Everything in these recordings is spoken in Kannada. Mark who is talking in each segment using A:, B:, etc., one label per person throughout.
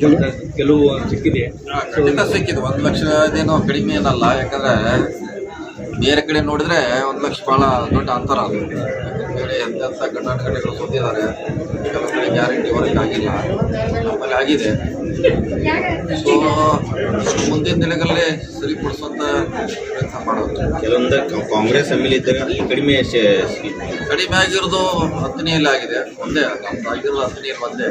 A: ಕೆಲವು ಸಿಕ್ಕಿದೆ.
B: ಖಂಡಿತ ಸಿಕ್ಕಿದೆ. ಒಂದು ಲಕ್ಷದೇನು ಕಡಿಮೆ ಏನಲ್ಲ, ಯಾಕಂದ್ರೆ ಬೇರೆ ಕಡೆ ನೋಡಿದ್ರೆ ಒಂದು ಲಕ್ಷ ಬಹಳ ದೊಡ್ಡ ಅಂತರ ಅದು. ಎಂತೆಂಥ ಘಟನೆಗಳು ಸೋತಿದ್ದಾರೆ. ಕೆಲವು ಕಡೆ ಗ್ಯಾರಂಟಿ ವರ್ಕ್ ಆಗಿಲ್ಲ. ನಮ್ಮಲ್ಲಿ ಆಗಿದೆ. ಸೊ ಮುಂದಿನ ದಿನಗಳಲ್ಲೇ ಸರಿಪಡಿಸುವಂತ ಪ್ರಯತ್ನ ಮಾಡೋದು
C: ಕೆಲವೊಂದು ಕಾಂಗ್ರೆಸ್ ಎಂ ಎಲ್ ಇದ್ದಾಗ ಅಲ್ಲಿ ಕಡಿಮೆ
B: ಕಡಿಮೆ ಆಗಿರೋದು ಹತ್ತನೆಯಲ್ಲಿ ಆಗಿದೆ. ಒಂದೇ ನಮ್ದು ಆಗಿರೋದು ಹತ್ತನೆಯಲ್ಲಿ ಒಂದೇ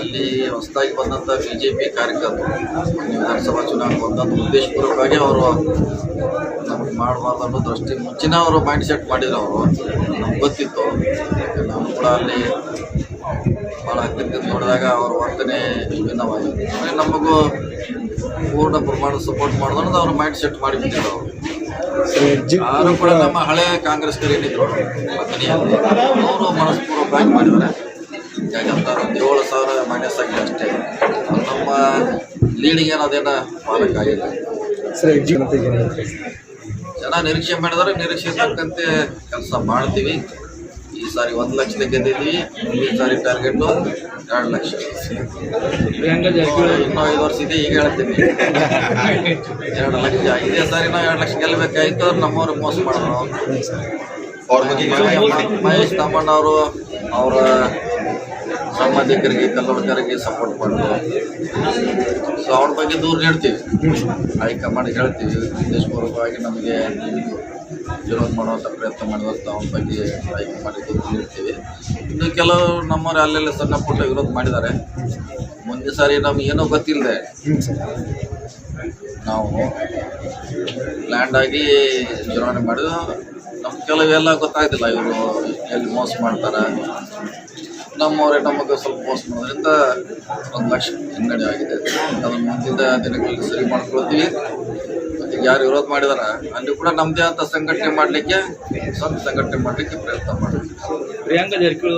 B: ಅಲ್ಲಿ ಹೊಸದಾಗಿ ಬಂದಂಥ ಬಿ ಜೆ ಪಿ ಕಾರ್ಯಕರ್ತರು ವಿಧಾನಸಭಾ ಚುನಾವಣೆ ಬಂದಂಥ ಉದ್ದೇಶಪೂರ್ವಕವಾಗಿ ಅವರು ನಮ್ಗೆ ಮಾಡಬಾರ್ದು ಅನ್ನೋ ದೃಷ್ಟಿ ಮುಂಚಿನ ಅವರು ಮೈಂಡ್ ಸೆಟ್ ಮಾಡಿದ್ರು ಅವರು. ನಮ್ಗೆ ಗೊತ್ತಿತ್ತು. ನಾವು ಕೂಡ ಅಲ್ಲಿ ಭಾಳ ಹತ್ತಿರ ನೋಡಿದಾಗ ಅವ್ರ ವರ್ತನೆ ಭಿನ್ನವಾಗಿದೆ. ನಮಗೂ ಪೂರ್ಣ ಪ್ರಮಾಣ ಸಪೋರ್ಟ್ ಮಾಡೋದು ಅನ್ನೋದು ಅವ್ರ ಮೈಂಡ್ ಸೆಟ್ ಮಾಡಿಬಿಟ್ಟಿದ್ರು ಅವರು ಆದರೂ ಕೂಡ ನಮ್ಮ ಹಳೆ ಕಾಂಗ್ರೆಸ್ ಏನಿದ್ರು ಅವರು ಮನಸ್ಪೂರ್ವಕವಾಗಿ ಮಾಡಿದ್ದಾರೆ. ಯಾಕಂತ ಒಂದು ಏಳು ಸಾವಿರ ಮೈನಸ್ ಆಗಿದೆ ಅಷ್ಟೇ. ನಮ್ಮ ಲೀಡಿಗೆ ಅದೇನ ಮಾಡೋಕ್ಕಾಗಿಲ್ಲ ಜನ ನಿರೀಕ್ಷೆ ಮಾಡಿದರೆ ನಿರೀಕ್ಷೆ ತಕ್ಕಂತೆ ಕೆಲಸ ಮಾಡ್ತೀವಿ. ಈ ಸಾರಿ ಒಂದು ಲಕ್ಷದ ಗೆದ್ದಿದ್ವಿ ಈ ಸಾರಿ ಟಾರ್ಗೆಟು ಎರಡು ಲಕ್ಷ. ಇನ್ನೂ ಐದು ವರ್ಷ ಇದೆ ಈಗ ಹೇಳ್ತೀನಿ. ಎರಡು ಲಕ್ಷ. ಇದೇ ಸಾರಿ ನಾವು ಎರಡು ಲಕ್ಷ ಗೆಲ್ಲಬೇಕಾಯ್ತು ನಮ್ಮವ್ರಿಗೆ ಮೋಸ ಮಾಡೋರು
C: ಅವ್ರ ಬಗ್ಗೆ
B: ಮಹೇಶ್- ತಮ್ಮಣ್ಣವರು ತಮ್ಮಣ್ಣ ಅವರು ಅವರ ಸಂಬಂಧಿಕರಿಗೆ ಕಲ್ಲೋಡ್ಕರಿಗೆ ಸಪೋರ್ಟ್ ಮಾಡಿದ್ರು. ಸೊ ಅವ್ರ ಬಗ್ಗೆ ದೂರ ನೀಡ್ತೀವಿ ಹೈಕಮಾಂಡ್ ಹೇಳ್ತೀವಿ. ಉದ್ದೇಶಪೂರ್ವಕವಾಗಿ ನಮಗೆ ವಿರೋಧ ಮಾಡುವಂಥ ಪ್ರಯತ್ನ ಮಾಡುವಂಥ ಅವ್ರ ಬಗ್ಗೆ ಆಯ್ಕೆ ಮಾಡಿದ್ದು ನೀಡ್ತೀವಿ ಇನ್ನು ಕೆಲವು ನಮ್ಮವ್ರು ಅಲ್ಲೆಲ್ಲ ಸಣ್ಣ ಪುಟ್ಟ ವಿರೋಧ ಮಾಡಿದ್ದಾರೆ. ಮುಂದೆ ಸಾರಿ ನಮ್ಗೆ ಏನೋ ಗೊತ್ತಿಲ್ಲದೆ ನಾವು ಲ್ಯಾಂಡ್ ಆಗಿ ಚುನಾವಣೆ ಮಾಡಿದ್ರು ನಮ್ಗೆ ಕೆಲವೆಲ್ಲ ಗೊತ್ತಾಗ್ತಿಲ್ಲ ಇವರು ಎಲ್ಲಿ ಮೋಸ ಮಾಡ್ತಾರೆ. ನಮ್ಮವರೇ ನಮಗೆ ಸ್ವಲ್ಪ ಮೋಸ ಮಾಡೋದ್ರಿಂದ ಒಂದು ಲಕ್ಷ ಹಿನ್ನಡೆ ಆಗಿದೆ. ಅದನ್ನು ಮುಂದಿನ ದಿನಗಳಲ್ಲಿ ಸರಿ ಮಾಡ್ಕೊಳ್ತೀವಿ. ಯಾರು ವಿರೋಧ ಮಾಡಿದಾರ ಅಲ್ಲಿ ಕೂಡ ನಮ್ಮದೇ ಅಂತ ಸಂಘಟನೆ ಮಾಡಲಿಕ್ಕೆ ಸ್ವಂತ ಸಂಘಟನೆ ಮಾಡಲಿಕ್ಕೆ ಪ್ರಯತ್ನ ಮಾಡ್ತೀವಿ.
A: ಪ್ರಿಯಾಂಕಾ ಜಾರಕಿಹೊಳಿ